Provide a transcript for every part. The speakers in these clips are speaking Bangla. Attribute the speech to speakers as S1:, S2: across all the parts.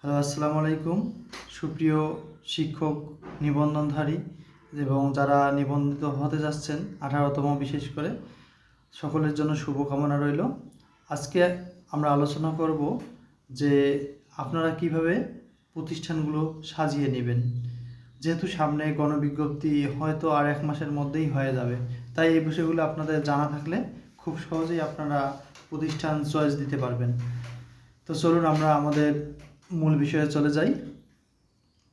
S1: হ্যালো, আসসালামু আলাইকুম। সুপ্রিয় শিক্ষক নিবন্ধনধারী এবং যারা নিবন্ধিত হতে যাচ্ছেন, আঠারোতম বিশেষ করে, সকলের জন্য শুভকামনা রইল। আজকে আমরা আলোচনা করব যে আপনারা কীভাবে প্রতিষ্ঠানগুলো সাজিয়ে নেবেন। যেহেতু সামনে গণবিজ্ঞপ্তি হয়তো আর এক মাসের মধ্যেই হয়ে যাবে, তাই এই বিষয়গুলো আপনাদের জানা থাকলে খুব সহজেই আপনারা প্রতিষ্ঠান চয়েস দিতে পারবেন। তো চলুন আমরা আমাদের মূল বিষয়ে চলে যাই।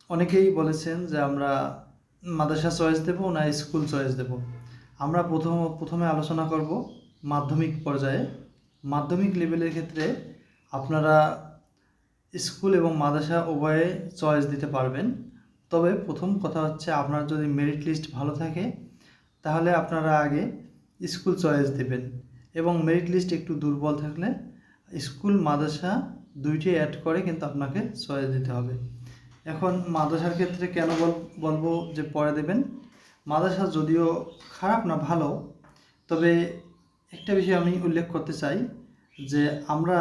S1: অনেকেই বলেছেন যে আমরা মাদ্রাসা চয়েস দেব না স্কুল চয়েস দেব। আমরা প্রথম, প্রথমে আলোচনা করব মাধ্যমিক পর্যায়ে। মাধ্যমিক লেভেলের ক্ষেত্রে আপনারা স্কুল এবং মাদ্রাসা উভয়ে চয়েস দিতে পারবেন। তবে প্রথম কথা হচ্ছে আপনার যদি মেরিট লিস্ট ভালো থাকে, তাহলে আপনারা আগে স্কুল চয়েস দেবেন। এবং মেরিট লিস্ট একটু দুর্বল থাকলে স্কুল মাদ্রাসা দুইটি অ্যাড করে কিন্তু আপনাকে চয়েস দিতে হবে। এখন মাদ্রাসার ক্ষেত্রে কেন বল বলব যে পরে দেবেন? মাদ্রাসা যদিও খারাপ না, ভালো, তবে একটা বিষয় আমি উল্লেখ করতে চাই যে আমরা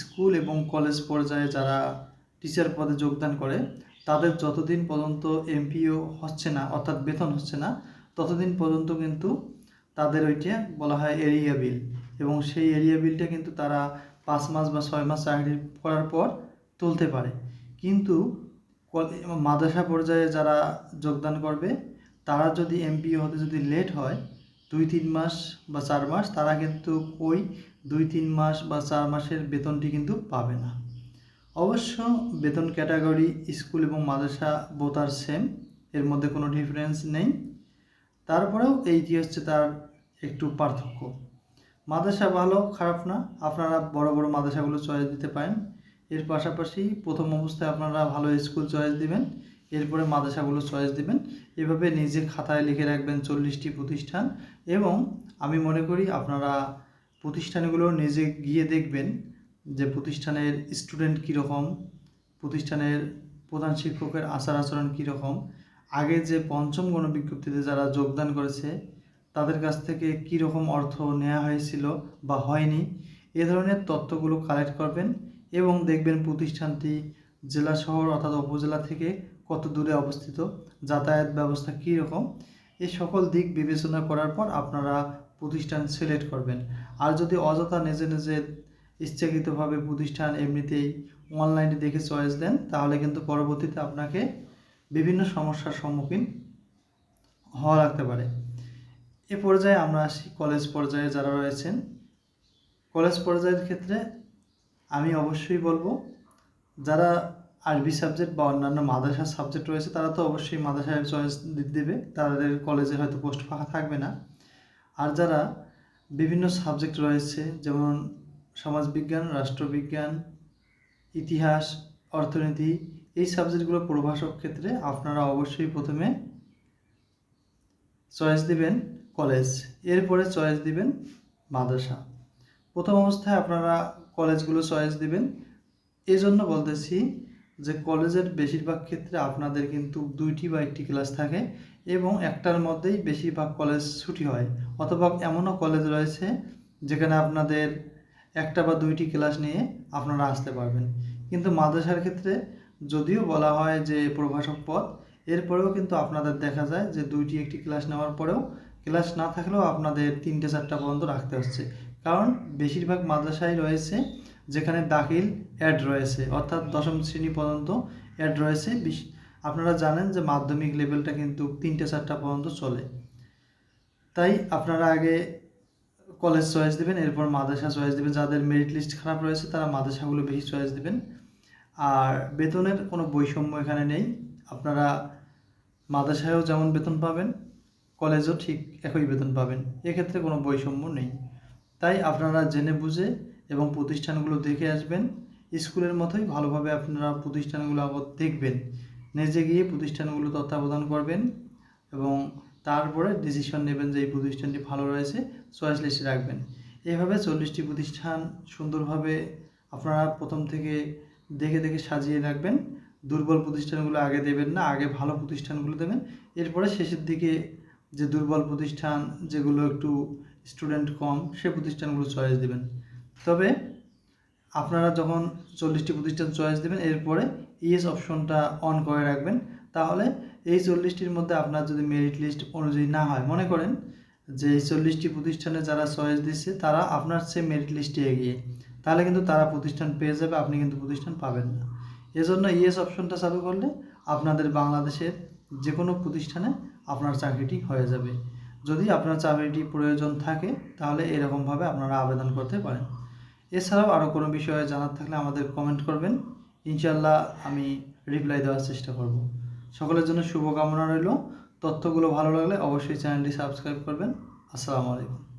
S1: স্কুল এবং কলেজ পর্যায়ে যারা টিচার পদে যোগদান করে, তাদের যতদিন পর্যন্ত এমপিও হচ্ছে না, অর্থাৎ বেতন হচ্ছে না, ততদিন পর্যন্ত কিন্তু তাদের ওইটা বলা হয় এরিয়া বিল এবং সেই এরিয়া বিলটা কিন্তু তারা পাঁচ মাস বা ছয় মাস চাকরি করার পর তুলতে পারে। কিন্তু মাদ্রাসা পর্যায়ে যারা যোগদান করবে, তারা যদি এমপিও হতে যদি লেট হয়, দুই তিন মাস বা চার মাস, তারা কিন্তু ওই দুই তিন মাস বা চার মাসের বেতনটি কিন্তু পাবে না। অবশ্য বেতন ক্যাটাগরি স্কুল এবং মাদ্রাসা বোথ আর সেম এর মধ্যে কোনো ডিফারেন্স নেই। তারপরেও এইটি হচ্ছে তার একটু পার্থক্য। মাদ্রাসা ভালো, খারাপ না। আপনারা বড় বড় মাদ্রাসাগুলো চয়েস দিতে পারেন। এর পাশাপাশি প্রথম অবস্থায় আপনারা ভালো স্কুল চয়েস দিবেন। এরপরে মাদ্রাসাগুলো চয়েস দিবেন। এভাবে নিজে খাতায় লিখে রাখবেন চল্লিশটি প্রতিষ্ঠান এবং আমি মনে করি আপনারা প্রতিষ্ঠানগুলো নিজে গিয়ে দেখবেন যে প্রতিষ্ঠানের স্টুডেন্ট কীরকম, প্রতিষ্ঠানের প্রধান শিক্ষকের আচার আচরণ কীরকম। আগে যে পঞ্চম গণবিজ্ঞপ্তিতে যারা যোগদান করেছে তাদের কাছ থেকে কী রকম অর্থ নেওয়া হয়েছিল বা হয়নি, এ ধরনের তথ্যগুলো কালেক্ট করবেন এবং দেখবেন প্রতিষ্ঠানটি জেলা শহর অর্থাৎ উপজেলা থেকে কত দূরে অবস্থিত, যাতায়াত ব্যবস্থা কী রকম এই সকল দিক বিবেচনা করার পর আপনারা প্রতিষ্ঠান সিলেক্ট করবেন। আর যদি অযথা নিজে নিজে ইচ্ছাকৃতভাবে প্রতিষ্ঠান এমনিতেই অনলাইনে দেখে চয়েস দেন, তাহলে কিন্তু পরবর্তীতে আপনাকে বিভিন্ন সমস্যার সম্মুখীন হওয়া লাগতে পারে। এ পর্যায়ে আমরা আসি কলেজ পর্যায়ে যারা রয়েছেন। কলেজ পর্যায়ের ক্ষেত্রে আমি অবশ্যই বলব, যারা আরবি সাবজেক্ট বা অন্যান্য মাদ্রাসার সাবজেক্ট রয়েছে, তারা তো অবশ্যই মাদ্রাসায় চয়েস দেবে। তাদের কলেজে হয়তো পোস্ট ফাঁকা থাকবে না। আর যারা বিভিন্ন সাবজেক্ট রয়েছে, যেমন সমাজবিজ্ঞান, রাষ্ট্রবিজ্ঞান, ইতিহাস, অর্থনীতি, এই সাবজেক্টগুলো প্রভাষক ক্ষেত্রে আপনারা অবশ্যই প্রথমে চয়েস দিবেন। কলেজ। এরপরে চয়েস দিবেন মাদ্রাসা। প্রথম অবস্থায় আপনারা কলেজগুলো চয়েস দিবেন। এই জন্য বলতেছি যে কলেজের বেশিরভাগ ক্ষেত্রে আপনাদের কিন্তু দুইটি বা একটি ক্লাস থাকে এবং একটার মধ্যেই বেশিরভাগ কলেজ ছুটি হয় অথবা এমনও কলেজ রয়েছে যেখানে আপনাদের একটা বা দুইটি ক্লাস নিয়ে আপনারা আসতে পারবেন। কিন্তু মাদ্রাসার ক্ষেত্রে যদিও বলা হয় যে প্রভাষক পদ, এরপরেও কিন্তু আপনাদের দেখা যায় যে দুইটি একটি ক্লাস নেওয়ার পরেও ক্লাস না থাকলেও আপনাদের তিনটে চারটা পর্যন্ত রাখতে হচ্ছে। কারণ বেশিরভাগ মাদ্রাসায় রয়েছে যেখানে দাখিল অ্যাড রয়েছে। অর্থাৎ দশম শ্রেণি পর্যন্ত অ্যাড রয়েছে। আপনারা জানেন যে মাধ্যমিক লেভেলটা কিন্তু তিনটে চারটা পর্যন্ত চলে। তাই আপনারা আগে কলেজ চয়েস দেবেন, এরপর মাদ্রাসা চয়েস দেবেন। যাদের মেরিট লিস্ট খারাপ রয়েছে, তারা মাদ্রাসাগুলো বেশি চয়েস দেবেন। আর বেতনের কোনো বৈষম্য এখানে নেই। আপনারা মাদ্রাসায়ও যেমন বেতন পাবেন কলেজও ঠিক একই বেতন পাবেন। এক্ষেত্রে কোনো বৈষম্য নেই। তাই আপনারা জেনে বুঝে এবং প্রতিষ্ঠানগুলো দেখে আসবেন। স্কুলের মতোই ভালোভাবে আপনারা প্রতিষ্ঠানগুলো আবার দেখবেন। নিজে গিয়ে প্রতিষ্ঠানগুলো তত্ত্বাবধান করবেন এবং তারপরে ডিসিশন নেবেন যে এই প্রতিষ্ঠানটি ভালো রয়েছে চয়েস লিস্টে রাখবেন। এভাবে চল্লিশটি প্রতিষ্ঠান সুন্দরভাবে আপনারা প্রথম থেকে দেখে দেখে সাজিয়ে রাখবেন। দুর্বল প্রতিষ্ঠানগুলো আগে দেবেন না, আগে ভালো প্রতিষ্ঠানগুলো দেবেন। এরপরে শেষের দিকে যে দুর্বল প্রতিষ্ঠান যেগুলো একটু স্টুডেন্ট কম, সে প্রতিষ্ঠানগুলো চয়েস দেবেন। তবে আপনারা যখন চল্লিশটি প্রতিষ্ঠান চয়েস দেবেন, এরপরে ইএস অপশনটা অন করে রাখবেন। তাহলে এই চল্লিশটির মধ্যে আপনার যদি মেরিট লিস্ট অনুযায়ী না হয়, মনে করেন যে এই চল্লিশটি প্রতিষ্ঠানে যারা চয়েস দিচ্ছে, তারা আপনার সে মেরিট লিস্টে এগিয়ে। তাহলে কিন্তু তারা প্রতিষ্ঠান পেয়ে যাবে, আপনি কিন্তু প্রতিষ্ঠান পাবেন না। এজন্য ইএস অপশনটা চালু করলে আপনাদের বাংলাদেশের যে কোনো প্রতিষ্ঠানে আপনার চাকরিটি হয়ে যাবে। যদি আপনার চাকরিটি প্রয়োজন থাকে, তাহলে এরকমভাবে আপনারা আবেদন করতে পারেন। এছাড়াও আরও কোনো বিষয়ে জানার থাকলে আমাদের কমেন্ট করবেন। ইনশাল্লাহ আমি রিপ্লাই দেওয়ার চেষ্টা করব। সকলের জন্য শুভকামনা রইল। তথ্যগুলো ভালো লাগলে অবশ্যই চ্যানেলটি সাবস্ক্রাইব করবেন। আসসালামু আলাইকুম।